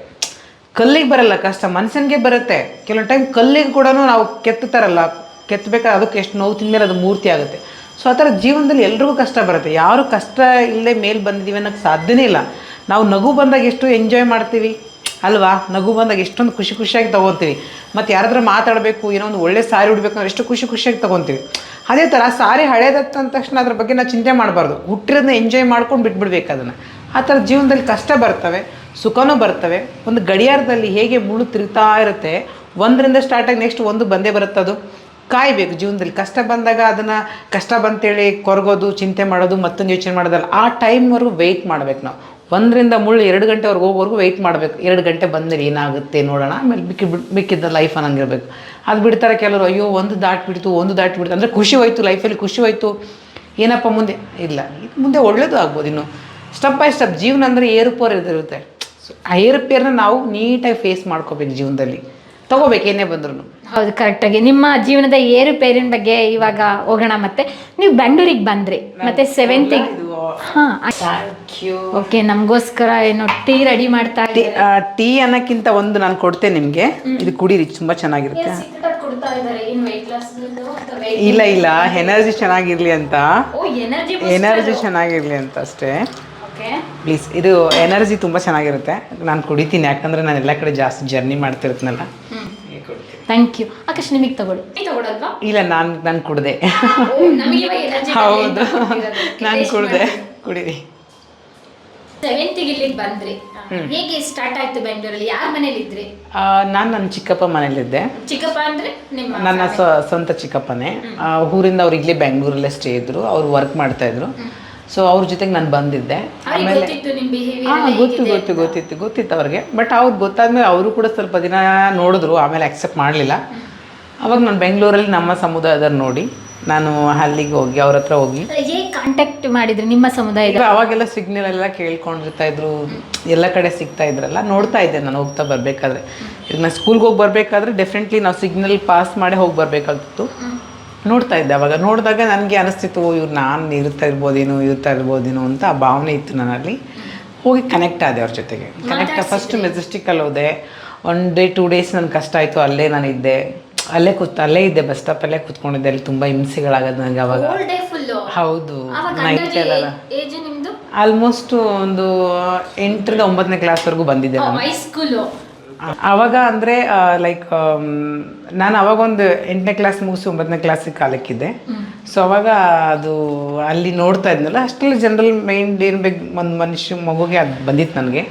A: ಕಲ್ಲಿಗೆ ಬರಲ್ಲ ಕಷ್ಟ, ಮನುಷ್ಯನಿಗೆ ಬರುತ್ತೆ. ಕೆಲವೊಂದು ಟೈಮ್ ಕಲ್ಲಿಗೆ ಕೂಡ ನಾವು ಕೆತ್ತುತ್ತಾರಲ್ಲ ಕೆತ್ತಬೇಕಾದ್ರೆ ಅದಕ್ಕೆ ಎಷ್ಟು ನೋವು ತಿಂದ್ಮೇಲೆ ಅದು ಮೂರ್ತಿ ಆಗುತ್ತೆ. ಸೊ ಆ ಥರ ಜೀವನದಲ್ಲಿ ಎಲ್ರಿಗೂ ಕಷ್ಟ ಬರುತ್ತೆ. ಯಾರು ಕಷ್ಟ ಇಲ್ಲದೆ ಮೇಲೆ ಬಂದಿದ್ದೀವಿ ಅನ್ನೋಕ್ಕೆ ಸಾಧ್ಯನೇ ಇಲ್ಲ. ನಾವು ನಗು ಬಂದಾಗ ಎಷ್ಟು ಎಂಜಾಯ್ ಮಾಡ್ತೀವಿ? ಅಲ್ವಾ? ನಗು ಬಂದಾಗ ಎಷ್ಟೊಂದು ಖುಷಿ ಖುಷಿಯಾಗಿ ತೊಗೊತೀವಿ. ಮತ್ತು ಯಾರಾದ್ರೂ ಮಾತಾಡಬೇಕು, ಏನೋ ಒಂದು ಒಳ್ಳೆ ಸಾರಿ ಉಡ್ಬೇಕು ಅಂದ್ರೆ ಎಷ್ಟು ಖುಷಿ ಖುಷಿಯಾಗಿ ತೊಗೊತೀವಿ. ಅದೇ ಥರ ಸಾರಿ ಹಳೇದತ್ತ ಅಂದ ತಕ್ಷಣ ಅದ್ರ ಬಗ್ಗೆ ನಾವು ಚಿಂತೆ ಮಾಡಬಾರ್ದು. ಹುಟ್ಟಿರೋದನ್ನ ಎಂಜಾಯ್ ಮಾಡ್ಕೊಂಡು ಬಿಟ್ಬಿಡ್ಬೇಕು ಅದನ್ನು. ಆ ಥರ ಜೀವನದಲ್ಲಿ ಕಷ್ಟ ಬರ್ತವೆ, ಸುಖನೂ ಬರ್ತವೆ. ಒಂದು ಗಡಿಯಾರದಲ್ಲಿ ಹೇಗೆ ಮುಳು ತಿರುಗ್ತಾ ಇರುತ್ತೆ, ಒಂದರಿಂದ ಸ್ಟಾರ್ಟ್ ಆಗಿ ನೆಕ್ಸ್ಟ್ ಒಂದು ಬಂದೇ ಬರುತ್ತೆ ಅದು. ಕಾಯಬೇಕು ಜೀವನದಲ್ಲಿ. ಕಷ್ಟ ಬಂದಾಗ ಅದನ್ನು ಕಷ್ಟ ಬಂತೇಳಿ ಕೊರಗೋದು, ಚಿಂತೆ ಮಾಡೋದು ಮತ್ತೊಂದು ಯೋಚನೆ ಮಾಡೋದಲ್ಲ. ಆ ಟೈಮ್ವರೆಗೂ ವೆಯ್ಟ್ ಮಾಡ್ಬೇಕು ನಾವು. ಒಂದರಿಂದ ಮುಳ್ಳು ಎರಡು ಗಂಟೆವರೆಗೆ ಹೋಗೋವರೆಗೂ ವೆಯ್ಟ್ ಮಾಡಬೇಕು. ಎರಡು ಗಂಟೆ ಬಂದರೆ ಏನಾಗುತ್ತೆ ನೋಡೋಣ. ಆಮೇಲೆ ಬಿಕ್ಕಿ ಬಿಟ್ಟು ಮಿಕ್ಕಿದ್ದ ಲೈಫ್ ಅನ್ನಂಗಿರಬೇಕು. ಅದು ಬಿಡ್ತಾರೆ ಕೆಲವರು ಅಯ್ಯೋ ಒಂದು ದಾಟ್ಬಿಡ್ತು ಒಂದು ದಾಟ್ಬಿಡ್ತು ಅಂದರೆ ಖುಷಿ ಹೋಯ್ತು ಲೈಫಲ್ಲಿ ಖುಷಿ ಹೋಯ್ತು. ಏನಪ್ಪ ಮುಂದೆ? ಇಲ್ಲ. ಇದು ಮುಂದೆ ಒಳ್ಳೇದು ಆಗ್ಬೋದು ಇನ್ನು. ಸ್ಟೆಪ್ ಬೈ ಸ್ಟೆಪ್ ಜೀವನ ಅಂದರೆ ಏರುಪೇರು ಇದಿರುತ್ತೆ ಸೊ ಆ ಏರುಪೇರನ್ನ ನಾವು ನೀಟಾಗಿ ಫೇಸ್ ಮಾಡ್ಕೋಬೇಕು ಜೀವನದಲ್ಲಿ. ತಗೋಬೇಕು ಏನೇ ಬಂದ್ರು
B: ಹೌದು ಕರೆಕ್ಟಾಗಿ ನಿಮ್ಮ ಜೀವನದ ಏರುಪೇರಿನ ಬಗ್ಗೆ ಇವಾಗ ಹೋಗೋಣ ಮತ್ತೆ. ನೀವು ಬೆಂಗಳೂರಿಗೆ ಬಂದ್ರಿ. ಮತ್ತೆ ಸೆವೆಂತಿಗೆ ಓಕೆ ನಮಗೋಸ್ಕರ ಏನು ಟೀ ರೆಡಿ ಮಾಡ್ತಾ
A: ಟೀ ಟೀ ಅನ್ನೋಕ್ಕಿಂತ ಒಂದು ನಾನು ಕೊಡ್ತೇನೆ ನಿಮಗೆ. ಇದು ಕುಡೀರಿ ತುಂಬ ಚೆನ್ನಾಗಿರುತ್ತೆ. ಇಲ್ಲ ಇಲ್ಲ ಎನರ್ಜಿ ಚೆನ್ನಾಗಿರ್ಲಿ ಅಂತ.
B: ಓ ಎನರ್ಜಿ
A: ಎನರ್ಜಿ ಚೆನ್ನಾಗಿರ್ಲಿ ಅಂತ ಅಷ್ಟೇ.
B: ಓಕೆ
A: ಪ್ಲೀಸ್ ಇದು ಎನರ್ಜಿ ತುಂಬ ಚೆನ್ನಾಗಿರುತ್ತೆ. ನಾನು ಕುಡಿತೀನಿ ಯಾಕಂದರೆ ನಾನು ಎಲ್ಲ ಕಡೆ ಜಾಸ್ತಿ ಜರ್ನಿ ಮಾಡ್ತಿರ್ತೀನಲ್ಲ.
B: ಥ್ಯಾಂಕ್ ಯು ಆಕಾಶ್ ನಿಮಗೆ ತಗೊಳ್ಳಿ. ತಗೊಳಲ್ವಾ?
A: ಇಲ್ಲ ನಾನು ನಾನು ಕುಡ್ದೆ.
B: ನಮಗೆ ಎನರ್ಜಿ
A: ಹೌದು. ನಾನು ಕುಡ್ದೆ. ಕುಡೀರಿ.
B: ಸೆವೆಂತಿಗೆ ಇಲ್ಲಿಗೆ ಬಂದ್ರಿ ಹೇಗೆ ಸ್ಟಾರ್ಟ್ ಆಯ್ತು ಬೆಂಗಳೂರಲ್ಲಿ? ಯಾರ ಮನೇಲಿ ಇದ್ರಿ
A: ನಾನು ನನ್ನ ಚಿಕ್ಕಪ್ಪ ಮನೇಲಿದ್ದೆ.
B: ಚಿಕ್ಕಪ್ಪ ಅಂದ್ರೆ ನಿಮ್ಮ
A: ನನ್ನ ಸ್ವ ಸ್ವಂತ ಚಿಕ್ಕಪ್ಪನೇ. ಊರಿಂದ ಅವ್ರು ಇಲ್ಲೇ ಬೆಂಗಳೂರಲ್ಲೇ ಸ್ಟೇ ಇದ್ರು. ಅವ್ರು ವರ್ಕ್ ಮಾಡ್ತಾ ಇದ್ರು. ಸೊ ಅವ್ರ ಜೊತೆಗೆ ನಾನು ಬಂದಿದ್ದೆ.
B: ಆಮೇಲೆ
A: ಹಾಂ ಗೊತ್ತು ಗೊತ್ತು ಗೊತ್ತಿತ್ತು ಗೊತ್ತಿತ್ತು ಅವ್ರಿಗೆ. ಬಟ್ ಅವ್ರಿಗೆ ಗೊತ್ತಾದ್ಮೇಲೆ ಅವರು ಕೂಡ ಸ್ವಲ್ಪ ದಿನ ನೋಡಿದ್ರು. ಆಮೇಲೆ ಅಕ್ಸೆಪ್ಟ್ ಮಾಡಲಿಲ್ಲ. ಅವಾಗ ನಾನು ಬೆಂಗಳೂರಲ್ಲಿ ನಮ್ಮ ಸಮುದಾಯದವ್ರು ನೋಡಿ ನಾನು ಅಲ್ಲಿಗೆ ಹೋಗಿ ಅವ್ರ ಹತ್ರ ಹೋಗಿ.
B: ಹೇಗೆ ಕಾಂಟ್ಯಾಕ್ಟ್ ಮಾಡಿದ್ರಿ ನಿಮ್ಮ
A: ಸಮುದಾಯ ಅವಾಗೆಲ್ಲ ಸಿಗ್ನಲ್ ಎಲ್ಲ ಕೇಳ್ಕೊಂಡಿರ್ತಾ ಇದ್ರು ಎಲ್ಲ ಕಡೆ ಸಿಗ್ತಾ ಇದ್ರಲ್ಲ ನೋಡ್ತಾ ಇದ್ದೆ ನಾನು ಹೋಗ್ತಾ ಬರಬೇಕಾದ್ರೆ. ಈಗ ನಾನು ಸ್ಕೂಲ್ಗೆ ಹೋಗಿ ಬರಬೇಕಾದ್ರೆ ಡೆಫಿನೆಟ್ಲಿ ನಾವು ಸಿಗ್ನಲ್ ಪಾಸ್ ಮಾಡಿ ಹೋಗಿ ಬರಬೇಕಾಗ್ತಿತ್ತು. ನೋಡ್ತಾ ಇದ್ದೆ ಅವಾಗ. ನೋಡಿದಾಗ ನನಗೆ ಅನಿಸ್ತಿತ್ತು ಓ ಇವ್ರು ನಾನು ಇರ್ತಾ ಇರ್ಬೋದೇನೋ ಇರ್ತಾ ಇರ್ಬೋದೇನೋ ಅಂತ ಆ ಭಾವನೆ ಇತ್ತು ನನ್ನಲ್ಲಿ. ಹೋಗಿ ಕನೆಕ್ಟ್ ಆದೆ ಅವ್ರ ಜೊತೆಗೆ. ಕನೆಕ್ಟ್ ಫಸ್ಟ್ ಮೆಜೆಸ್ಟಿಕಲ್ಲಿ ಹೋದೆ. ಒನ್ ಡೇ ಟೂ ಡೇಸ್ ನನ್ನ ಕಷ್ಟ ಆಯಿತು ಅಲ್ಲೇ ನಾನು ಇದ್ದೆ. ಅಲ್ಲೇ ಕೂತ್ ಅಲ್ಲೇ ಇದ್ದೆ ಬಸ್ ಸ್ಟಾಪಲ್ಲೇ ಕೂತ್ಕೊಂಡಿದ್ದೆ. ಅಲ್ಲಿ ತುಂಬಾ ಹಿಂಸೆಗಳಾಗದ್ ನನಗೆ ಅವಾಗ. ಹೌದು.
B: ಅವಾಗ
A: ನೈಟ್ ಎಲ್ಲ ಆಲ್ಮೋಸ್ಟ್ ಒಂದು ಎಂಟರಿಂದ ಒಂಬತ್ತನೇ ಕ್ಲಾಸ್ವರೆಗೂ ಬಂದಿದ್ದೆ ನಾನು.
B: ಅಂದ್ರೆ
A: ಆವಾಗ ಅಂದರೆ ಲೈಕ್ ನಾನು ಅವಾಗ ಒಂದು ಎಂಟನೇ ಕ್ಲಾಸ್ ಮುಗಿಸಿ ಒಂಬತ್ತನೇ ಕ್ಲಾಸಿಗೆ ಕಾಲಕ್ಕಿದ್ದೆ. ಸೊ ಅವಾಗ ಅದು ಅಲ್ಲಿ ನೋಡ್ತಾ ಇದ್ನಲ್ಲ ಅಷ್ಟೆಲ್ಲ ಜನರಲ್ ಮೈಂಡ್ ಏನು ಬೇಕು ಒಂದು ಮನುಷ್ಯ ಮಗುಗೆ ಅದು ಬಂದಿತ್ತು ನನಗೆ.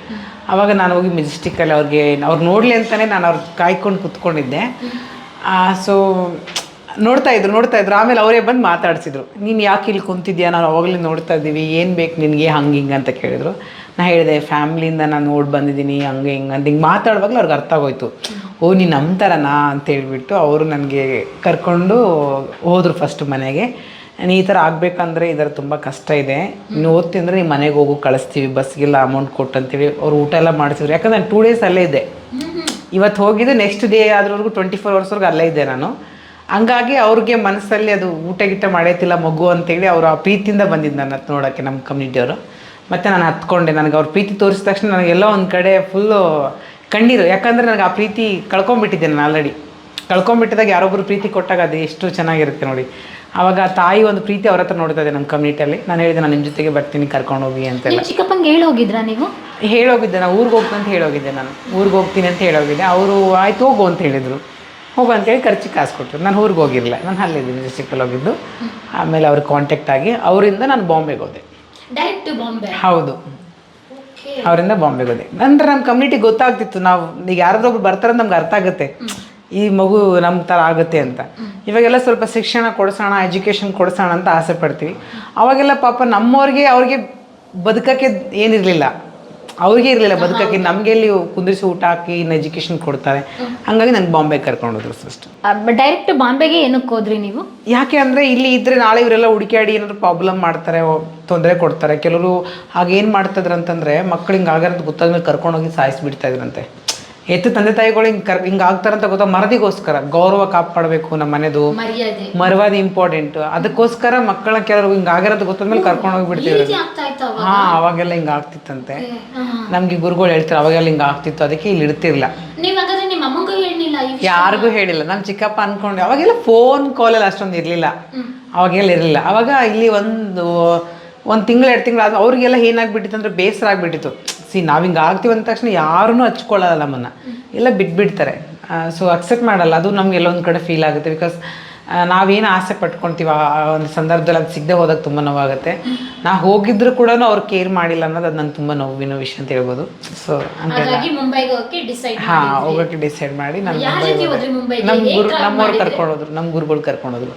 A: ಅವಾಗ ನಾನು ಹೋಗಿ ಮೆಜೆಸ್ಟಿಕ್ಕಲ್ಲಿ ಅವ್ರಿಗೆ ಅವ್ರು ನೋಡಲಿ ಅಂತಲೇ ನಾನು ಅವ್ರು ಕಾಯ್ಕೊಂಡು ಕುತ್ಕೊಂಡಿದ್ದೆ. ಸೊ ನೋಡ್ತಾ ಇದ್ರು ನೋಡ್ತಾ ಇದ್ರು. ಆಮೇಲೆ ಅವರೇ ಬಂದು ಮಾತಾಡ್ಸಿದ್ರು. ನೀನು ಯಾಕೆ ಇಲ್ಲಿ ಕುಂತಿದ್ಯಾ? ನಾವು ಅವಾಗಲೇ ನೋಡ್ತಾ ಇದ್ದೀವಿ. ಏನು ಬೇಕು ನಿನಗೆ? ಹಂಗೆ ಹಿಂಗೆ ಅಂತ ಕೇಳಿದ್ರು. ನಾನು ಹೇಳಿದೆ, ಫ್ಯಾಮ್ಲಿಯಿಂದ ನಾನು ನೋಡಿ ಬಂದಿದ್ದೀನಿ, ಹಂಗೆ ಹಿಂಗೆ ಅಂತ. ಹಿಂಗೆ ಮಾತಾಡುವಾಗಲೂ ಅವ್ರಿಗೆ ಅರ್ಥ ಆಗೋಯ್ತು. ಓ, ನೀನು ನಮ್ಮ ಥರನಾ ಅಂತ ಹೇಳಿಬಿಟ್ಟು ಅವರು ನನಗೆ ಕರ್ಕೊಂಡು ಹೋದರು ಫಸ್ಟ್ ಮನೆಗೆ. ನೀನು ಈ ಥರ ಆಗಬೇಕಂದ್ರೆ ಇದರ ತುಂಬ ಕಷ್ಟ ಇದೆ. ನೀನು ಅಂದರೆ ನೀವು ಮನೆಗೆ ಹೋಗು, ಕಳಿಸ್ತೀವಿ. ಬಸ್ಗೆಲ್ಲ ಅಮೌಂಟ್ ಕೊಟ್ಟು ಅಂತೇಳಿ ಅವ್ರು ಊಟ ಎಲ್ಲ ಮಾಡಿಸಿದ್ರು. ಯಾಕಂದ್ರೆ ನಾನು ಟೂ ಡೇಸ್ ಅಲ್ಲೇ ಇದ್ದೆ. ಇವತ್ತು ಹೋಗಿದ್ದು ನೆಕ್ಸ್ಟ್ ಡೇ ಆದ್ರವರೆಗೂ ಟ್ವೆಂಟಿ ಫೋರ್ ಅವರ್ಸ್ವರೆಗೂ ಅಲ್ಲೇ ಇದ್ದೆ ನಾನು. ಹಂಗಾಗಿ ಅವ್ರಿಗೆ ಮನಸ್ಸಲ್ಲಿ ಅದು ಊಟ ಗೀಟ ಮಾಡೈತಿಲ್ಲ, ಮಗು ಅಂತೇಳಿ ಅವರು ಆ ಪ್ರೀತಿಯಿಂದ ಬಂದಿದ್ದು ನನ್ನ ನೋಡೋಕ್ಕೆ ನಮ್ಮ ಕಮ್ಯುನಿಟಿಯವರು ಮತ್ತು ನಾನು ಹತ್ಕೊಂಡೆ, ನನಗೆ ಅವ್ರ ಪ್ರೀತಿ ತೋರಿಸಿದ ತಕ್ಷಣ ನನಗೆಲ್ಲ ಒಂದು ಕಡೆ ಫುಲ್ಲು ಕಣ್ಣೀರು. ಯಾಕಂದರೆ ನನಗೆ ಆ ಪ್ರೀತಿ ಕಳ್ಕೊಂಬಿಟ್ಟಿದ್ದೆ ನಾನು ಆಲ್ರೆಡಿ ಕಳ್ಕೊಂಬಿಟ್ಟಿದಾಗ ಯಾರೊಬ್ಬರು ಪ್ರೀತಿ ಕೊಟ್ಟಾಗ ಅದು ಎಷ್ಟು ಚೆನ್ನಾಗಿರುತ್ತೆ ನೋಡಿ. ಆವಾಗ ಆ ತಾಯಿ ಒಂದು ಪ್ರೀತಿ ಅವ್ರ ಹತ್ರ ನೋಡ್ತಾ ಇದೆ ನಮ್ಮ ಕಮ್ಯುನಿಟಿಯಲ್ಲಿ ನಾನು ಹೇಳಿದೆ ನಾನು ನಿಮ್ಮ ಜೊತೆಗೆ ಬರ್ತೀನಿ ಕರ್ಕೊಂಡು ಹೋಗಿ ಅಂತೆಲ್ಲ
B: ಚಿಕ್ಕಪ್ಪಂಗೆ ಹೇಳಿ ಹೋಗಿದ್ರಾ ನೀವು?
A: ಹೇಳೋಗಿದ್ದೆ ನಾನು ಊರಿಗೆ ಹೋಗ್ತೀನಿ ಅಂತ ಹೇಳೋಗಿದ್ದೆ ನಾನು. ಊರಿಗೆ ಹೋಗ್ತೀನಿ ಅಂತ ಹೇಳೋಗಿದ್ದೆ. ಅವರು ಆಯ್ತು ಹೋಗು ಅಂತ ಹೇಳಿದರು. ಹೋಗು ಅಂತೇಳಿ ಖರ್ಚಿಗೆ ಕಾಸು ಕೊಟ್ಟರು ನಾನು ಊರಿಗೆ ಹೋಗಿರಲಿಲ್ಲ. ನಾನು ಅಲ್ಲಿದ್ದೀನಿ ಡಿಸ್ಟಿಕಲ್ಲಿ ಹೋಗಿದ್ದು. ಆಮೇಲೆ ಅವ್ರಿಗೆ ಕಾಂಟ್ಯಾಕ್ಟ್ ಆಗಿ ಅವರಿಂದ ನಾನು ಬಾಂಬೆಗೆ ಹೋದೆ.
B: ಡೈರೆಕ್ಟ್ ಬಾಂಬೆ?
A: ಹೌದು. ಅವರಿಂದ ಬಾಂಬೆಗೆ ಹೋದೆ. ನಂತರ ನಮ್ಮ ಕಮ್ಯುನಿಟಿ ಗೊತ್ತಾಗ್ತಿತ್ತು. ನಾವು ಈಗ ಯಾರಾದ್ರೊಬ್ರು ಬರ್ತಾರಂತ ನಮ್ಗೆ ಅರ್ಥ ಆಗುತ್ತೆ. ಈ ಮಗು ನಮ್ಮ ಥರ ಆಗುತ್ತೆ ಅಂತ. ಇವಾಗೆಲ್ಲ ಸ್ವಲ್ಪ ಶಿಕ್ಷಣ ಕೊಡಿಸೋಣ ಎಜುಕೇಷನ್ ಕೊಡಿಸೋಣ ಅಂತ ಆಸೆ ಪಡ್ತೀವಿ. ಅವಾಗೆಲ್ಲ ಪಾಪ ನಮ್ಮವ್ರಿಗೆ ಅವ್ರಿಗೆ ಬದುಕೋಕ್ಕೆ ಏನಿರಲಿಲ್ಲ. ಅವ್ರಿಗೆ ಇರಲಿಲ್ಲ ಬದುಕಕ್ಕೆ. ನಮಗೆ ಇಲ್ಲಿ ಕುಂದಿರಿಸಿ ಊಟ ಹಾಕಿ ಇನ್ನು ಎಜುಕೇಷನ್ ಕೊಡ್ತಾರೆ. ಹಂಗಾಗಿ ನಂಗೆ ಬಾಂಬೆಗೆ ಕರ್ಕೊಂಡು ಹೋದ್ರು ಫಸ್ಟ್
B: ಡೈರೆಕ್ಟ್ ಬಾಂಬೆಗೆ ಏನಕ್ಕೆ ಹೋದ್ರಿ ನೀವು?
A: ಯಾಕೆ ಅಂದರೆ ಇಲ್ಲಿ ಇದ್ದರೆ ನಾಳೆ ಇವರೆಲ್ಲ ಹುಡುಕಾಡಿ ಏನಾದ್ರು ಪ್ರಾಬ್ಲಮ್ ಮಾಡ್ತಾರೆ ತೊಂದರೆ ಕೊಡ್ತಾರೆ. ಕೆಲವರು ಹಾಗೇನು ಮಾಡ್ತಿದ್ರು ಅಂತಂದರೆ ಮಕ್ಳು ಹಿಂಗೆ ಗೊತ್ತಾದ ಗೊತ್ತಾದ್ಮೇಲೆ ಕರ್ಕೊಂಡೋಗಿ ಸಾಯಿಸ್ಬಿಡ್ತಾ ಇದ್ರಂತೆ. ಹೆತ್ತು ತಂದೆ ತಾಯಿಗಳು ಹಿಂಗ್ ಕರ್ ಹಿಂಗೆ ಆಗ್ತಾರಂತ ಗೊತ್ತಾ? ಮರದಿಗೋಸ್ಕರ ಗೌರವ ಕಾಪಾಡಬೇಕು ನಮ್ಮ ಮನೆದು.
B: ಮರ್ಯಾದೆ.
A: ಮರವಾದ ಇಂಪಾರ್ಟೆಂಟ್ ಅದಕ್ಕೋಸ್ಕರ ಮಕ್ಕಳ ಕೆಲವರು ಹಿಂಗೆ ಆಗಿರೋದು ಗೊತ್ತಾದ್ಮೇಲೆ ಕರ್ಕೊಂಡು ಹೋಗ್ಬಿಡ್ತೀವಿ ಹಾ ಅವಾಗೆಲ್ಲ ಹಿಂಗೆ ಆಗ್ತಿತ್ತಂತೆ. ನಮ್ಗೆ ಗುರುಗಳು ಹೇಳ್ತಾರೆ ಅವಾಗೆಲ್ಲ ಹಿಂಗೆ ಆಗ್ತಿತ್ತು. ಅದಕ್ಕೆ ಇಲ್ಲಿ ಇಡ್ತಿರ್ಲಿಲ್ಲ. ಯಾರಿಗೂ ಹೇಳಿಲ್ಲ. ನಮ್ಮ ಚಿಕ್ಕಪ್ಪ ಅನ್ಕೊಂಡು. ಅವಾಗೆಲ್ಲ ಫೋನ್ ಕಾಲಲ್ಲಿ ಅಷ್ಟೊಂದು ಇರಲಿಲ್ಲ. ಅವಾಗೆಲ್ಲ ಇರಲಿಲ್ಲ. ಅವಾಗ ಇಲ್ಲಿ ಒಂದು ಒಂದು ತಿಂಗಳು ಎರಡು ತಿಂಗಳು ಆದ ಅವ್ರಿಗೆಲ್ಲ ಏನಾಗ್ಬಿಟ್ಟಿತ್ತು ಅಂದ್ರೆ ಬೇಸರ ಆಗ್ಬಿಟ್ಟಿತ್ತು. ಸಿ ನಾವು ಹಿಂಗೆ ಆಗ್ತೀವಿ ಅಂದ ತಕ್ಷಣ ಯಾರೂ ಹಚ್ಕೊಳ್ಳಲ್ಲ ನಮ್ಮನ್ನು. ಎಲ್ಲ ಬಿಟ್ಬಿಡ್ತಾರೆ. ಸೊ ಅಕ್ಸೆಪ್ಟ್ ಮಾಡಲ್ಲ. ಅದು ನಮ್ಗೆ ಎಲ್ಲೊಂದು ಕಡೆ ಫೀಲ್ ಆಗುತ್ತೆ ಬಿಕಾಸ್ ನಾವೇನು ಆಸೆ ಪಟ್ಕೊಳ್ತೀವಿ ಆ ಒಂದು ಸಂದರ್ಭದಲ್ಲಿ ಅದು ಸಿಗದೆ ಹೋದಾಗ ತುಂಬ ನೋವಾಗುತ್ತೆ. ನಾ ಹೋಗಿದ್ರು ಕೂಡ ಅವ್ರು ಕೇರ್ ಮಾಡಿಲ್ಲ ಅನ್ನೋದು ಅದು ನನ್ನ ತುಂಬ ನೋವಿನ ವಿಷಯ ಅಂತ ಹೇಳ್ಬೋದು. ಸೊ ಹಾಂ
B: ಹಾಗಾಗಿ ಮುಂಬೈಗೆ ಹೋಗಿ ಡಿಸೈಡ್
A: ಹಾ ಹೋಗಕ್ಕೆ ಡಿಸೈಡ್ ಮಾಡಿ ನಮ್ಮ ಗುರು ನಮ್ಮವ್ರು ಕರ್ಕೊಂಡೋದ್ರು ನಮ್ಮ ಗುರುಗಳು ಕರ್ಕೊಂಡು ಹೋದ್ರು.